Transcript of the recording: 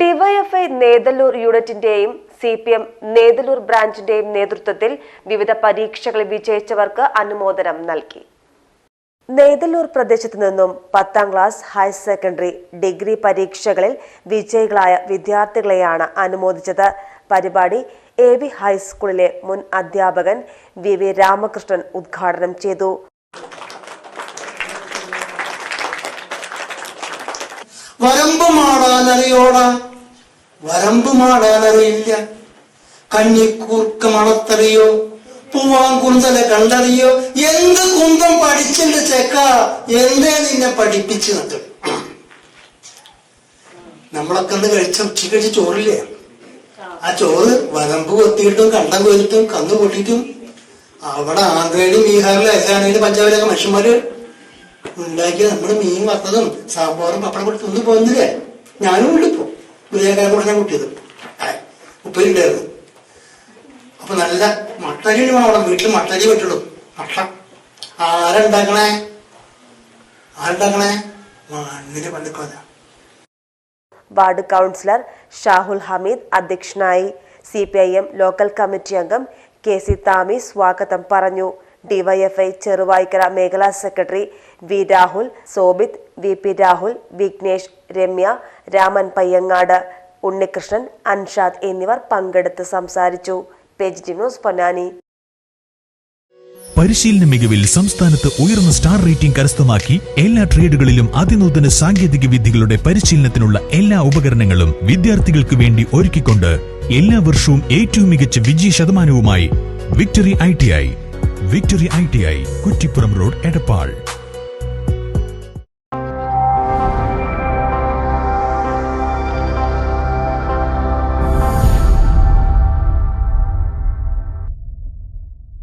DYFI Nethallur യൂണിറ്റിന്റെയും C P M Nethallur ബ്രാഞ്ചിന്റെയും നേതൃത്വത്തിൽ വിവിധ പരീക്ഷകളിൽ വിജയിച്ചവർക്ക് അനുമോദനം നൽകി. നേതല്ലൂർ പ്രദേശത്തു നിന്നും പത്താം ക്ലാസ് ഹയർ സെക്കൻഡറി ഡിഗ്രി പരീക്ഷകളിൽ വിജയികളായ വിദ്യാർത്ഥികളെയാണ് അനുമോദിച്ചത്. പരിപാടി എ വി ഹൈസ്കൂളിലെ മുൻ അധ്യാപകൻ വി വി രാമകൃഷ്ണൻ ഉദ്ഘാടനം ചെയ്തു. വരമ്പ് മാടാനറിയോട? വരമ്പ് മാടാനറിയില്ല. കഞ്ഞിക്കൂർക്ക മണത്തറിയോ? പൂവാങ്കുന്തല കണ്ടറിയോ? എന്ത് കുന്തം പഠിച്ചിട്ട് ചെക്ക? എന്തേ നിന്നെ പഠിപ്പിച്ചു നട്ടു നമ്മളൊക്കെ ഒന്ന് കഴിച്ച ഉച്ച കഴിച്ച് ചോറില്ലേ? ആ ചോറ് വരമ്പ് കൊത്തിയിട്ടും കണ്ടം കൊത്തിയിട്ടും കന്നു പൊട്ടിയിട്ടും അവിടെ ആന്ധ്രയിലും ബീഹാറിലും ഹരിയാനയിലും പഞ്ചാബിലൊക്കെ മനുഷ്യന്മാര് ഉണ്ടാക്കിയ നമ്മൾ മീൻ വറുത്തതും സാമ്പാറും പപ്പടം കൂടി തിന്നു പോകുന്നില്ലേ ഞാനും വിളിപ്പോ ഗുരുജാക്കാരെ കൂടെ ഞാൻ കൂട്ടിയത്. ഉപ്പേരി ഉണ്ടായിരുന്നു. അപ്പൊ നല്ല മട്ടരി വേണം വീട്ടിൽ മട്ടരി പറ്റുള്ളൂ. മട്ട. ആരുണ്ടാക്കണേ? ആരുണ്ടാക്കണേ? മണ്ണിന് പള്ളിക്കോല. വാർഡ് കൗൺസിലർ ഷാഹുൽ ഹമീദ് അധ്യക്ഷനായി C P I M local committee അംഗം കെ സി താമി സ്വാഗതം പറഞ്ഞു. ഡിവൈഎഫ്ഐ ചെറുവായ്ക്കര മേഖലാ secretary V Rahul Sobith V P Rahul Vignesh Ramya Raman Payyangad Unnikrishnan Anshad എന്നിവർ പങ്കെടുത്ത് സംസാരിച്ചു. ന്യൂസ് പൊന്നാനി. പരിശീലന മികവിൽ സംസ്ഥാനത്ത് ഉയർന്ന സ്റ്റാർ റേറ്റിംഗ് കരസ്ഥമാക്കി എല്ലാ ട്രേഡുകളിലും അതിനൂതന സാങ്കേതിക വിദ്യകളുടെ പരിശീലനത്തിനുള്ള എല്ലാ ഉപകരണങ്ങളും വിദ്യാർത്ഥികൾക്ക് വേണ്ടി ഒരുക്കിക്കൊണ്ട് എല്ലാ വർഷവും ഏറ്റവും മികച്ച വിജയ ശതമാനവുമായി victory I victory I T I Kuttippuram road Edappal